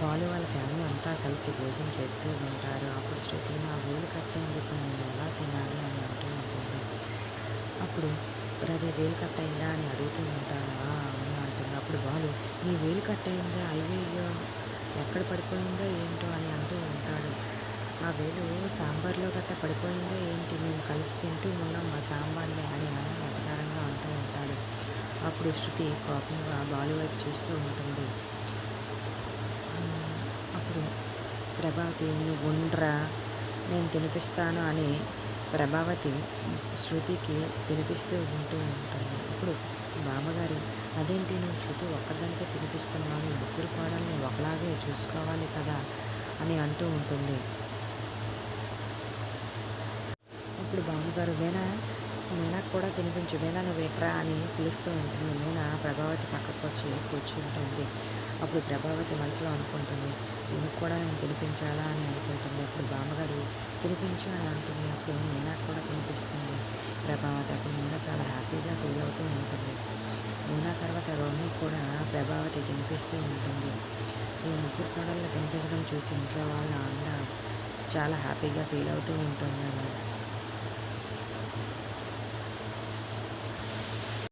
బాలు వాళ్ళ ఫ్యామిలీ అంతా కలిసి భోజనం చేస్తూ ఉంటారు. అప్పుడు శృతి నా వేలు కట్టయింది ఇప్పుడు నేను ఎలా తినాలి? అని అంటూ ఉంటుంది. అప్పుడు రవి వేలు కట్టయిందా? అని అడుగుతూ ఉంటాను అని అవును అంటుంది. అప్పుడు బాలు నీ వేలు కట్ అయిందా అయ్యయ్యో ఎక్కడ పడిపోయిందో ఏంటో? అని అంటూ ఉంటాడు. ఆ వేలు సాంబార్లో గట్ట పడిపోయిందో ఏంటి? మేము కలిసి తింటూ ఉన్నాం మా సాంబార్లే అని ఆయన అంటూ ఉంటాడు. అప్పుడు శృతి కోపంగా బాలు వైపు చూస్తూ ఉంటుంది "మ్మ్, అప్పుడు ప్రభావతి నువ్వు ఉండరా? నేను తినిపిస్తాను అని ప్రభావతి శృతికి తినిపిస్తూ ఉంటూ ఉంటాను ఇప్పుడు బామ్మగారు అదేంటి నువ్వు శృతి ఒక్కదానికే తినిపిస్తున్నావు? ముగ్గురు కోడల్ని ఒకలాగే చూసుకోవాలి కదా? అని అంటూ ఉంటుంది. ఇప్పుడు బామ్మగారు వేనా మీనాకు కూడా తినిపించు. మీనా నువ్వు ఎట్రా అని పిలుస్తూ ఉంటుంది. మీనా ప్రభావతి పక్కకు వచ్చి కూర్చుంటుంది. అప్పుడు ప్రభావతి మనసులో అనుకుంటుంది దీనికి కూడా నేను తినిపించాలా అని అనుకుంటుంది అప్పుడు బామ్మగారు తినిపించు అని అంటుంది. అప్పుడు మీనాకు కూడా తినిపిస్తుంది. ప్రభావతి అప్పుడు మీనా చాలా హ్యాపీగా ఫీల్ అవుతూ ఉంటుంది. మీనా తర్వాత రోమి కూడా ప్రభావతి తినిపిస్తూ ఉంటుంది. ఈ ముగ్గురు కోడళ్ళు తినిపించడం చూసి ఇంట్లో వాళ్ళ అన్న చాలా హ్యాపీగా ఫీల్ అవుతూ ఉంటుంది